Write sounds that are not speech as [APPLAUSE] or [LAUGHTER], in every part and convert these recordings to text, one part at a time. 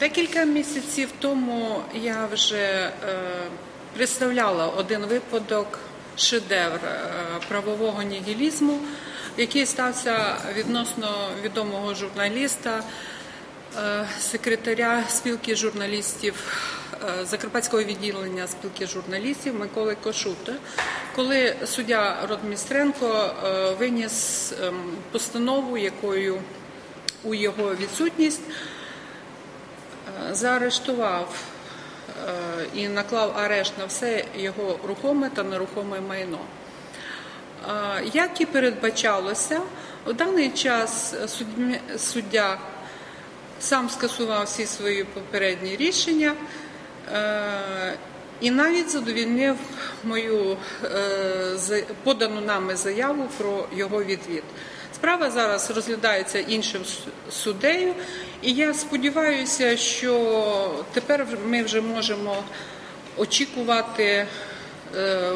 Декілька місяців тому я вже представляла один випадок, шедевр правового нігілізму, який стався відносно відомого журналіста, секретаря спілки журналістів Закарпатського відділення спілки журналістів Миколи Кошута, коли суддя Родмістренко виніс ем, постанову, якою у його відсутність заарештував і наклав арешт на все його рухоме та нерухоме майно. Як і передбачалося, у даний час суддя сам скасував всі свої попередні рішення і навіть задовільнив мою подану нами заяву про його відвід. Справа зараз розглядається іншим суддею, і я сподіваюся, що тепер ми вже можемо очікувати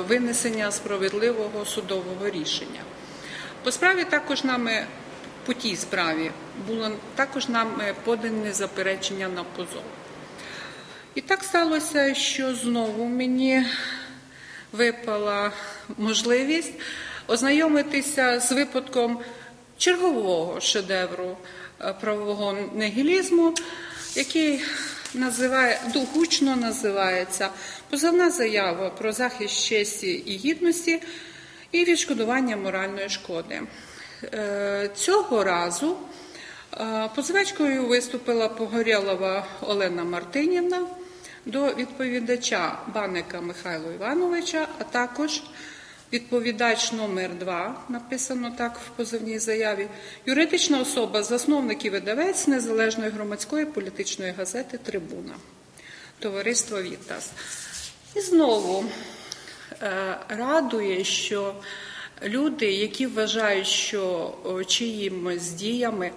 винесення справедливого судового рішення. По справі також нами по тій справі було також нами подані заперечення на позов. І так сталося, що знову мені випала можливість ознайомитися з випадком чергового шедевру правового нигілізму, який називає гучно називається позовна заява про захист честі і гідності і відшкодування моральної шкоди. Цього разу позивачкою виступила Погорєлова Олена Мартинівна до відповідача Баника Михайла Івановича, а також відповідач номер 2 написано так в позовній заяві, юридична особа, засновник і видавець незалежної громадської політичної газети Трибуна, товариство Вітас. І знову радує, що люди, які вважають, що чиїмось діями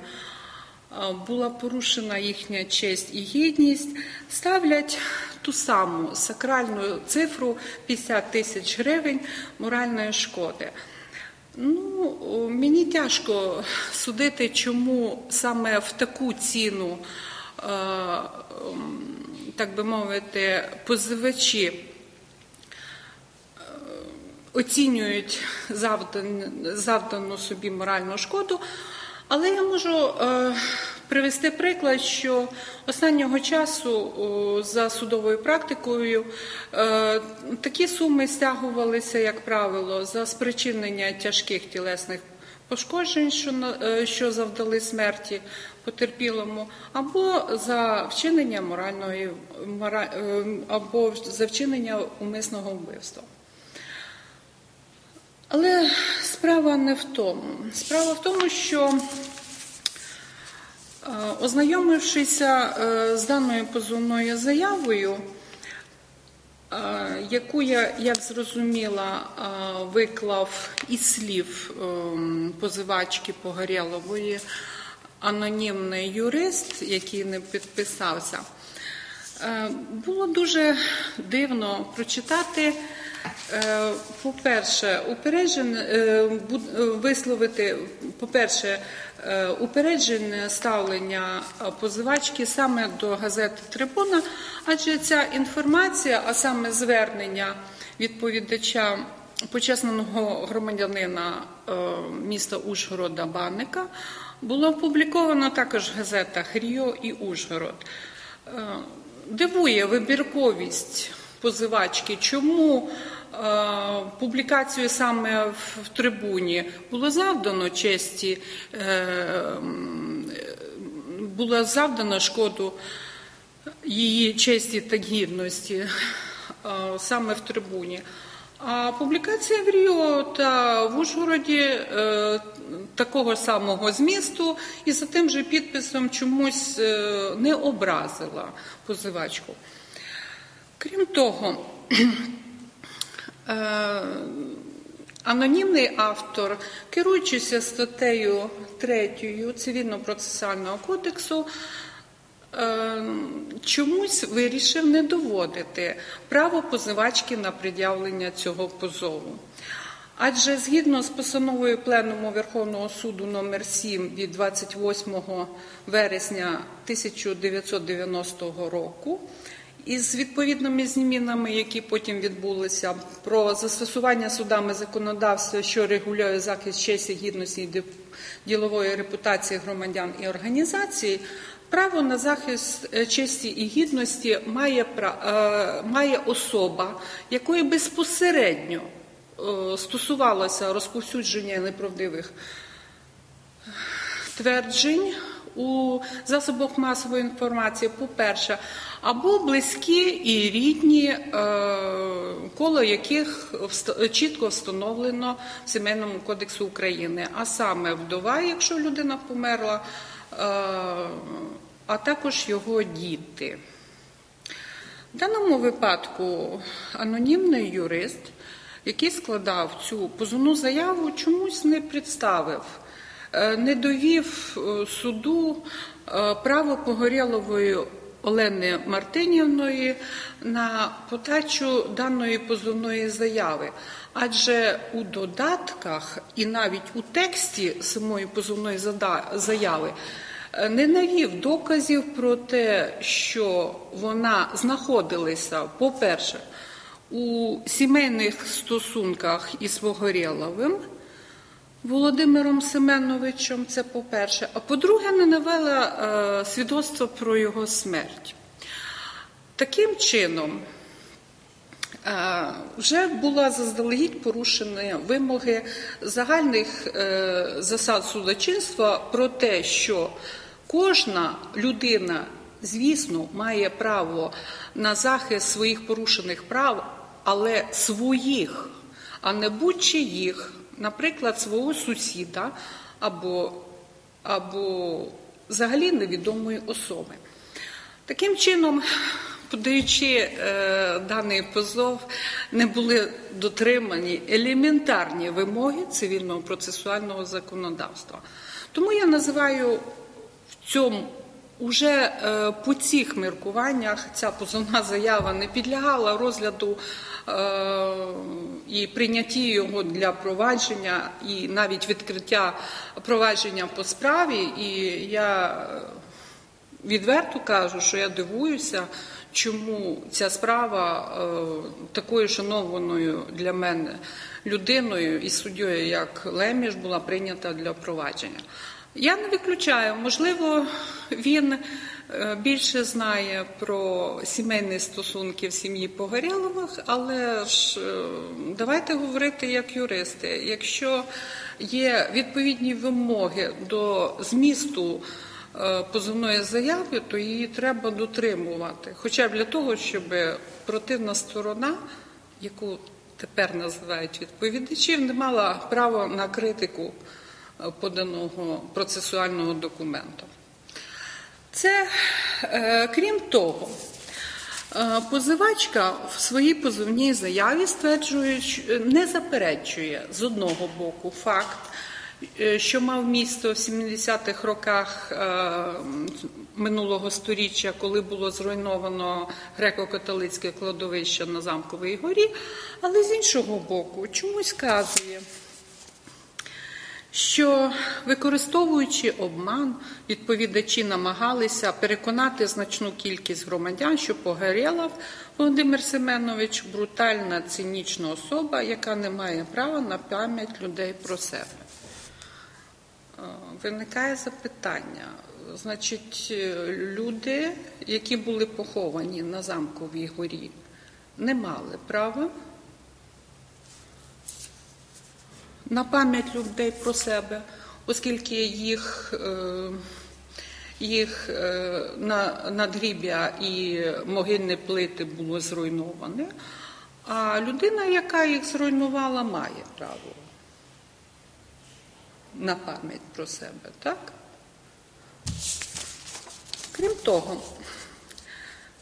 була порушена їхня честь і гідність, ставлять ту саму сакральну цифру 50 тисяч гривень моральної шкоди. Ну, Мені тяжко судити, чому саме в таку ціну, так би мовити, позивачі оцінюють завдану собі моральну шкоду, але я можу привести приклад, що останнього часу за судовою практикою такі суми стягувалися, як правило, за спричинення тяжких тілесних пошкоджень, що завдали смерті потерпілому, або за вчинення моральної або за вчинення умисного вбивства. Але справа не в тому. Справа в тому, що ознайомившися з даною позовною заявою, яку я, як зрозуміла, виклав із слів позивачки Погорєлової анонімний юрист, який не підписався, було дуже дивно прочитати. По-перше, висловити, по-перше, упереджене ставлення позивачки саме до газети Трибуна, адже ця інформація, а саме звернення відповідача почесного громадянина міста Ужгорода Банника, було опубліковано також в газетах Ріо і Ужгород. Дивує вибірковість позивачки, чому публікацію саме в трибуні було завдано честі, було завдано шкоду її честі та гідності саме в трибуні. А публікація в Ріо та в Ужгороді такого самого змісту і за тим же підписом чомусь не образила позивачку. Крім того, анонімний автор, керуючися статтею 3 Цивільно-процесуального кодексу, чомусь вирішив не доводити право позивачки на пред'явлення цього позову. Адже згідно з постановою Пленуму Верховного суду номер 7 від 28 вересня 1990 року, із відповідними змінами, які потім відбулися, про застосування судами законодавства, що регулює захист честі, гідності і ділової репутації громадян і організацій, право на захист е, честі і гідності має, е, має особа, якої безпосередньо е, стосувалося розповсюдження неправдивих тверджень у засобах масової інформації, по-перше, або близькі і рідні, е, коло яких чітко встановлено в Сімейному кодексу України, а саме вдова, якщо людина померла, е, а також його діти. В даному випадку анонімний юрист, який складав цю позовну заяву, чомусь не представив не довів е, суду е, право Погорєлової Олени Мартинівної на подачу даної позовної заяви. Адже у додатках і навіть у тексті самої позовної заяви не навів доказів про те, що вона знаходилася, по-перше, у сімейних стосунках із Погорєловим, Володимиром Семеновичем, це по-перше, а по-друге, не навела е, свідоцтво про його смерть. Таким чином, е, вже була заздалегідь порушені вимоги загальних е, засад судочинства про те, що кожна людина, звісно, має право на захист своїх порушених прав, але своїх, а не будь-чиїх наприклад, свого сусіда або, або взагалі невідомої особи. Таким чином, подаючи е, даний позов, не були дотримані елементарні вимоги цивільного процесуального законодавства. Тому я називаю в цьому. Уже е, по цих міркуваннях ця позовна заява не підлягала розгляду Е, і прийнятті його для провадження, і навіть відкриття провадження по справі. І я відверто кажу, що я дивуюся, чому ця справа е, такою шанованою для мене людиною і суддєю, як Леміш, була прийнята для провадження. Я не виключаю, можливо, він Е, більше знає про сімейні стосунки в сім'ї Погорєлових, але ж е, давайте говорити як юристи. Якщо є відповідні вимоги до змісту е, позовної заяви, то її треба дотримувати. Хоча б для того, щоб противна сторона, яку тепер називають відповідачів, не мала права на критику поданого процесуального документу. Це, е, крім того, е, позивачка в своїй позовній заяві стверджує, не заперечує з одного боку факт, е, що мав місто в 70-х роках минулого століття, коли було зруйновано греко-католицьке кладовище на Замковій горі, але з іншого боку, чомусь казує що використовуючи обман, відповідачі намагалися переконати значну кількість громадян, що Погорєлов Володимир Семенович брутальна цинічна особа, яка не має права на пам'ять людей про себе. Е, виникає запитання. Значить, люди, які були поховані на замковій горі, не мали права на пам'ять людей про себе, оскільки їх е, їх е, надгріб'я і могильні плити було зруйноване, а людина, яка їх зруйнувала, має право на пам'ять про себе, так? Крім того,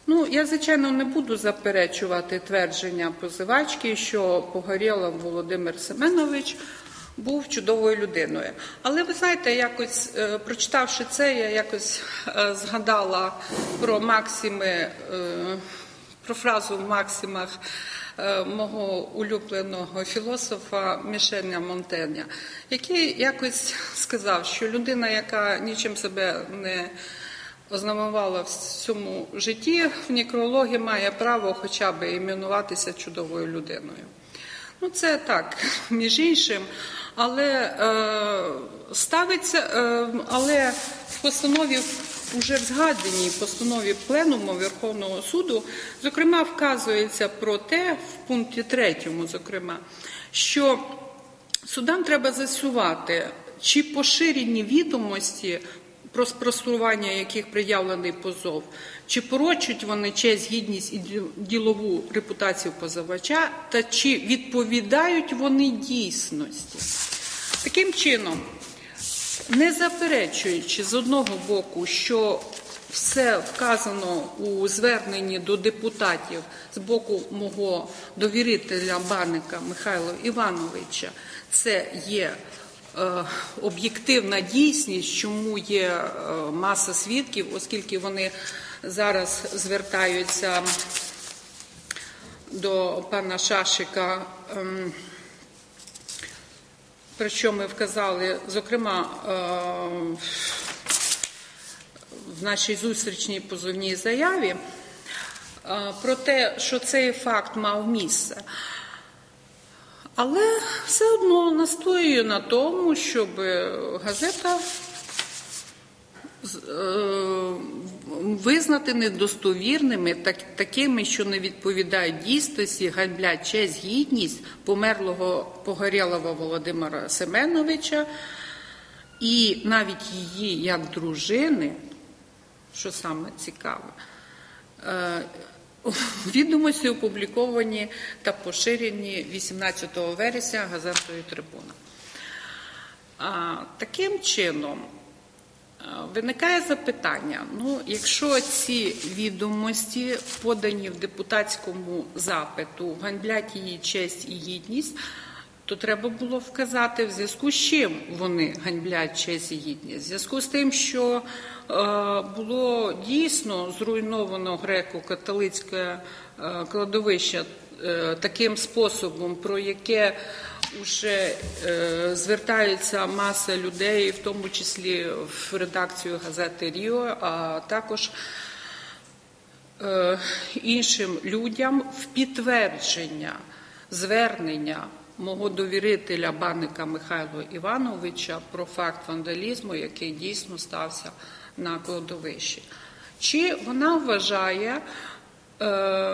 Ну, я, звичайно, не буду заперечувати твердження позивачки, що Погорєлов Володимир Семенович був чудовою людиною. Але ви знаєте, якось е, прочитавши це, я якось е, згадала про максими, е, про фразу в максимах мого улюбленого філософа Мішеля Монтеня, який якось сказав, що людина, яка нічим себе не ознамувала в цьому житті, в некрологі має право хоча б іменуватися чудовою людиною. Ну, це так, [LAUGHS] між іншим, але е, ставиться, е, але в постанові вже в згаданій постанові Пленуму Верховного суду, зокрема, вказується про те, в пункті третьому, зокрема, що судам треба з'ясувати, чи поширені відомості про спростування яких приявлений позов, чи порочують вони честь, гідність і ділову репутацію позивача, та чи відповідають вони дійсності. Таким чином, не заперечуючи з одного боку, що все вказано у зверненні до депутатів з боку мого довірителя Барника Михайла Івановича, це є об'єктивна дійсність, чому є е, маса свідків, оскільки вони зараз звертаються до пана Шашика. Ем, про що ми вказали, зокрема, е, в нашій зустрічній позовній заяві, е, про те, що цей факт мав місце. Але все одно настоюю на тому, щоб газета е, визнати недостовірними, так, такими, що не відповідають дійсності, ганьблять честь, гідність померлого погорілого Володимира Семеновича і навіть її як дружини, що саме цікаве, е, відомості опубліковані та поширені 18 вересня газетою Трибуна. Таким чином, Виникає запитання: ну, якщо ці відомості подані в депутатському запиту, ганьблять її честь і гідність, то треба було вказати, в зв'язку з чим вони ганьблять честь і гідність. В зв'язку з тим, що е, було дійсно зруйновано греко-католицьке е, кладовище е, таким способом, про яке вже е, звертаються маса людей, в тому числі в редакцію газети Ріо, а також е, іншим людям в підтвердження звернення мого довірителя банника Михайла Івановича про факт вандалізму, який дійсно стався на кладовищі. Чи вона вважає, Е,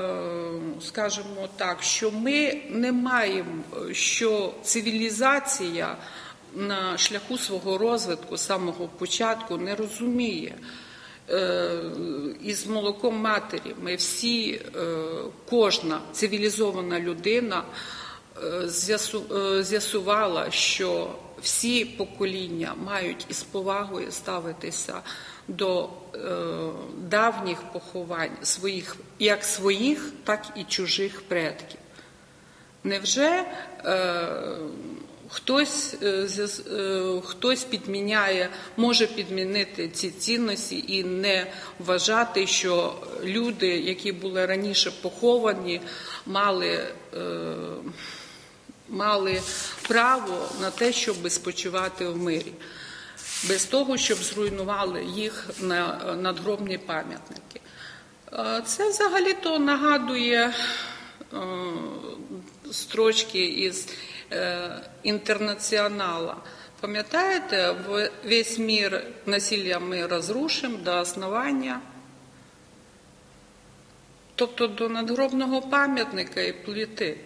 скажімо так, що ми не маємо, що цивілізація на шляху свого розвитку з самого початку не розуміє. Е, із молоком матері ми всі, е, кожна цивілізована людина з'ясувала, що всі покоління мають із повагою ставитися до е, давніх поховань своїх, як своїх, так і чужих предків. Невже е, хтось е, е, хтось підміняє, може підмінити ці цінності і не вважати, що люди, які були раніше поховані, мали. Е, Мали право на те, щоб спочивати в мирі без того, щоб зруйнували їх на надгробні пам'ятники. Це взагалі-то нагадує е, строчки із е, інтернаціонала. Пам'ятаєте, весь мір насилля ми розрушимо до основання, тобто до надгробного пам'ятника і плити.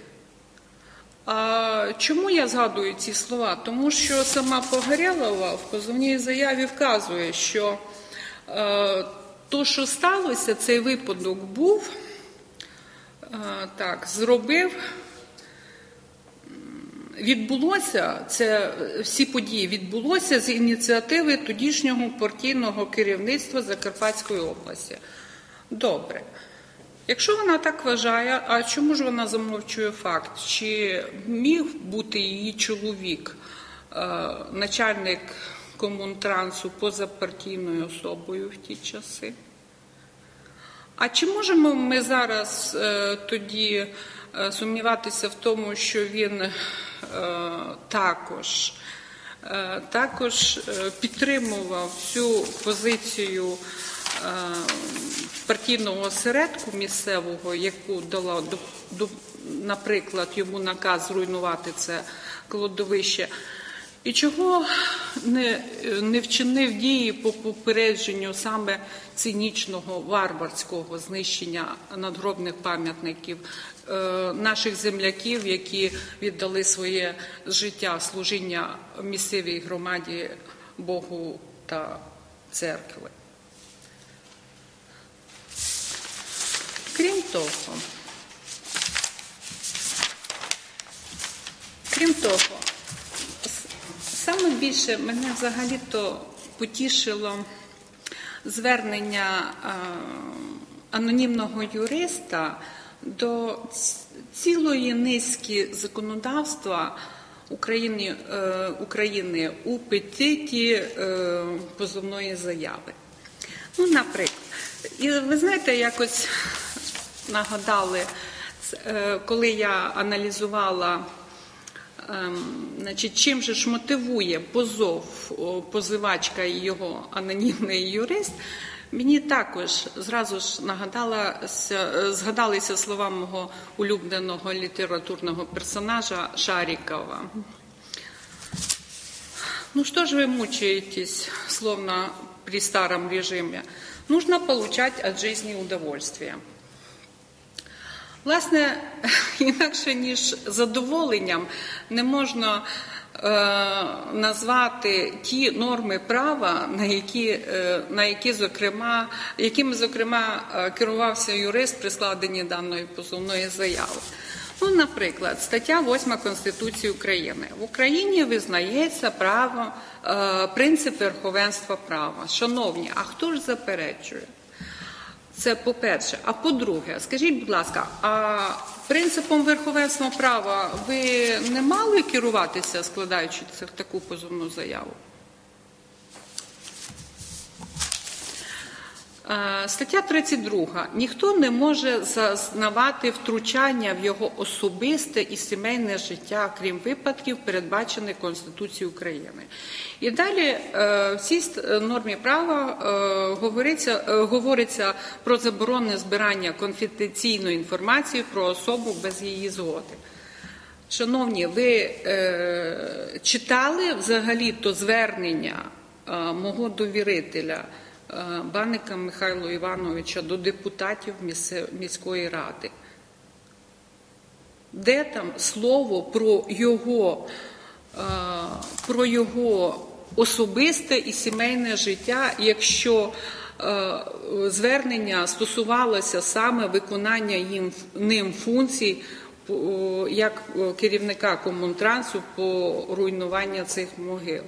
А чому я згадую ці слова? Тому що сама Погорєлова в позовній заяві вказує, що е, то, що сталося, цей випадок був, е, так, зробив. Відбулося це всі події відбулося з ініціативи тодішнього партійного керівництва Закарпатської області. Добре. Якщо вона так вважає, а чому ж вона замовчує факт? Чи міг бути її чоловік, е, начальник комунтрансу позапартійною особою в ті часи? А чи можемо ми зараз е, тоді е, сумніватися в тому, що він також, також підтримував цю позицію партійного осередку місцевого, яку дала наприклад, йому наказ зруйнувати це кладовище. І чого не, не вчинив дії по попередженню саме цинічного варварського знищення надгробних пам'ятників е, наших земляків, які віддали своє життя служіння місцевій громаді Богу та церкви? Крім того, крім того, саме більше мене взагалі-то потішило звернення анонімного юриста до цілої низки законодавства України, е, України у петиті е, позовної заяви. Ну, наприклад, і ви знаєте, якось нагадали, е, коли я аналізувала, ем, значить, чим же ж мотивує позов позивачка і його анонімний юрист, мені також зразу ж нагадалася, е, згадалися слова мого улюбленого літературного персонажа Шарікова. Ну что же вы мучаетесь, словно при старом режиме? Нужно получать от жизни удовольствие. Власне, [LAUGHS] інакше ніж задоволенням не можна е, назвати ті норми права, на які, е, на які зокрема, якими зокрема е, керувався юрист при складенні даної позовної заяви. Ну, наприклад, стаття 8 Конституції України. В Україні визнається право, е, принцип верховенства права. Шановні, а хто ж заперечує? Це по-перше. А по-друге, скажіть, будь ласка, а принципом верховенства права ви не мали керуватися, складаючи таку позовну заяву? Стаття 32. Ніхто не може зазнавати втручання в його особисте і сімейне життя, крім випадків, передбачених Конституцією України. І далі е, в цій нормі права е, говориться, е, говориться про заборонне збирання конфіденційної інформації про особу без її згоди. Шановні, ви е, читали взагалі то звернення е, мого довірителя Баника Михайла Івановича до депутатів міської ради? Де там слово про його, е, про його особисте і сімейне життя, якщо е, звернення стосувалося саме виконання їм ним функцій як е, керівника комунтрансу по руйнуванню цих могил.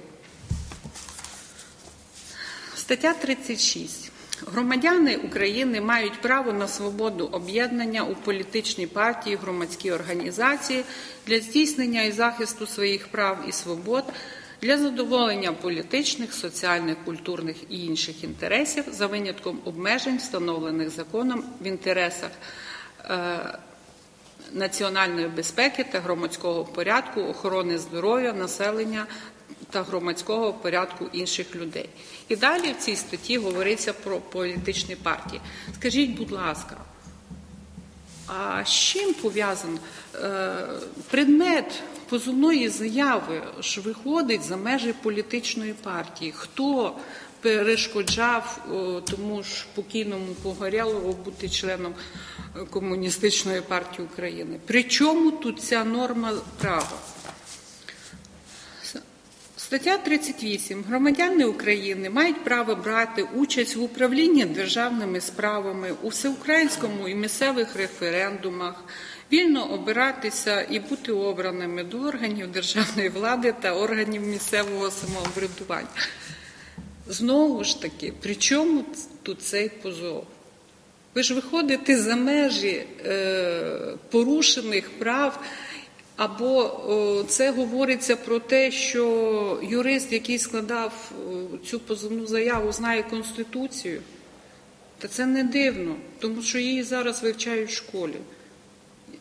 Стаття 36. Громадяни України мають право на свободу об'єднання у політичні партії, громадські організації для здійснення і захисту своїх прав і свобод, для задоволення політичних, соціальних, культурних і інших інтересів за винятком обмежень, встановлених законом в інтересах е, національної безпеки та громадського порядку, охорони здоров'я, населення та громадського порядку інших людей. І далі в цій статті говориться про політичні партії. Скажіть, будь ласка, а з чим пов'язаний е, предмет позовної заяви ж виходить за межі політичної партії? Хто перешкоджав тому ж покійному Погорєлову бути членом е, Комуністичної партії України? При чому тут ця норма права? Стаття 38. Громадяни України мають право брати участь в управлінні державними справами у всеукраїнському і місцевих референдумах, вільно обиратися і бути обраними до органів державної влади та органів місцевого самоврядування. Знову ж таки, при чому тут цей позов? Ви ж виходите за межі е, порушених прав, або це говориться про те, що юрист, який складав цю позовну заяву, знає Конституцію. Та це не дивно, тому що її зараз вивчають в школі.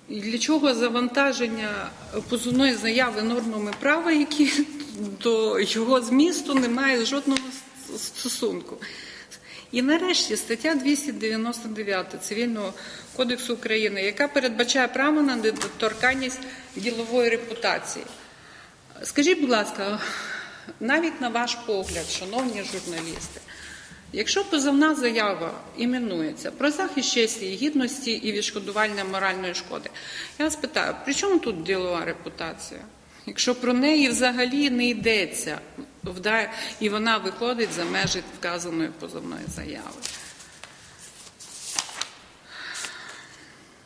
І для чого завантаження позовної заяви нормами права, які [LAUGHS] до його змісту не мають жодного стосунку? І нарешті стаття 299 Цивільного кодексу України, яка передбачає право на недоторканність ділової репутації. Скажіть, будь ласка, навіть на ваш погляд, шановні журналісти, якщо позовна заява іменується про захист честі і гідності і відшкодування моральної шкоди, я вас питаю, при чому тут ділова репутація? Якщо про неї взагалі не йдеться, і вона виходить за межі вказаної позовної заяви.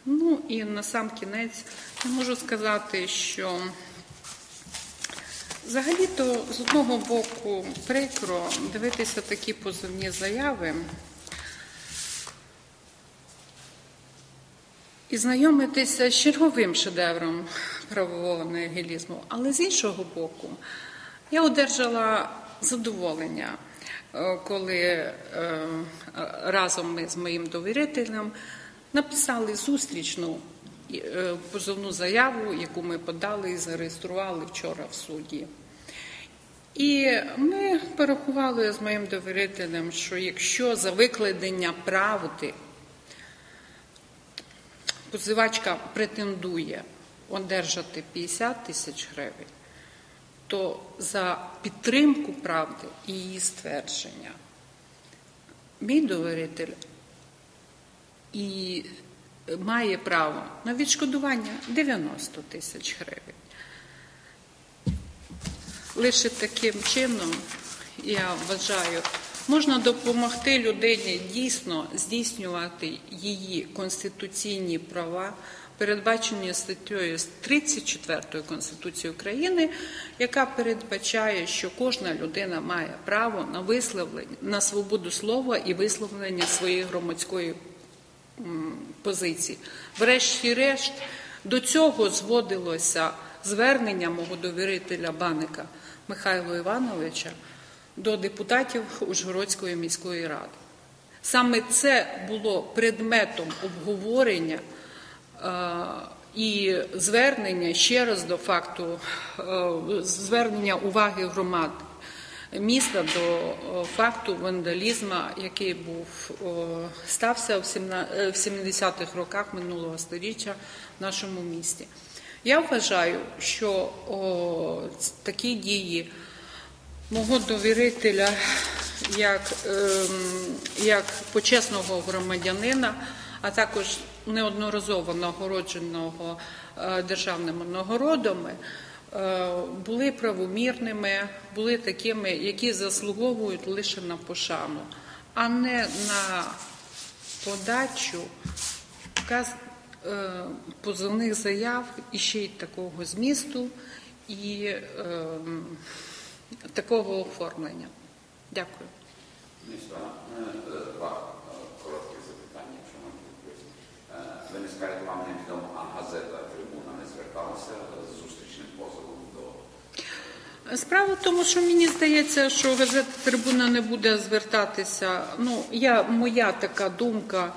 Ну і на сам кінець я можу сказати, що взагалі-то з одного боку прикро дивитися такі позовні заяви і знайомитися з черговим шедевром правового нігілізму. Але з іншого боку, я одержала задоволення, коли разом ми з моїм довірителем написали зустрічну позовну заяву, яку ми подали і зареєстрували вчора в суді. І ми порахували з моїм довірителем, що якщо за викладення правди позивачка претендує одержати 50 тисяч гривень, то за підтримку правди і її ствердження мій довіритель і має право на відшкодування 90 тисяч гривень. Лише таким чином, я вважаю, можна допомогти людині дійсно здійснювати її конституційні права, передбачені статтею 34 Конституції України, яка передбачає, що кожна людина має право на висловлення, на свободу слова і висловлення своєї громадської позиції. Врешті-решт, до цього зводилося звернення мого довірителя Баника Михайла Івановича до депутатів Ужгородської міської ради. Саме це було предметом обговорення і звернення ще раз до факту звернення уваги громад міста до факту вандалізму, який був стався в 70-х роках минулого століття в нашому місті. Я вважаю, що о, такі дії мого довірителя як, е, як почесного громадянина, а також неодноразово нагородженого е, державними нагородами, е, були правомірними, були такими, які заслуговують лише на пошану, а не на подачу вказ позовних заяв і ще й такого змісту і е, такого оформлення. Дякую. Два короткі запитання, якщо можна відповісти. Ви не скажете, вам невідомо, а газета Трибуна не зверталася з зустрічним позовом до. Справа в тому, що мені здається, що газета Трибуна не буде звертатися. Ну, я, моя така думка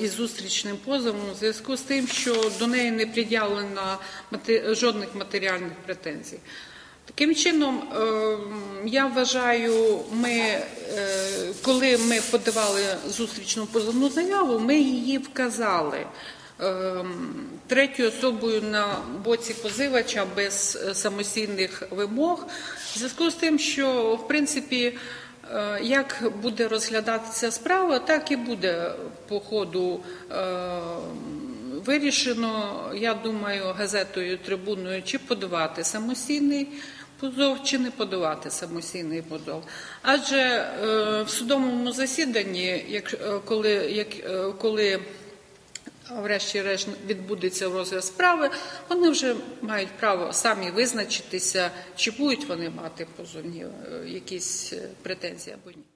із зустрічним позовом у зв'язку з тим, що до неї не пред'явлено жодних матеріальних претензій. Таким чином, я вважаю, ми, коли ми подавали зустрічну позовну заяву, ми її вказали третьою особою на боці позивача без самостійних вимог, в зв'язку з тим, що в принципі. Як буде розглядатися справа, так і буде по ходу вирішено, я думаю, газетою трибуною, чи подавати самостійний позов, чи не подавати самостійний позов. Адже в судовому засіданні, як, як, коли врешті-решт відбудеться розгляд справи, вони вже мають право самі визначитися, чи будуть вони мати позовні якісь претензії або ні.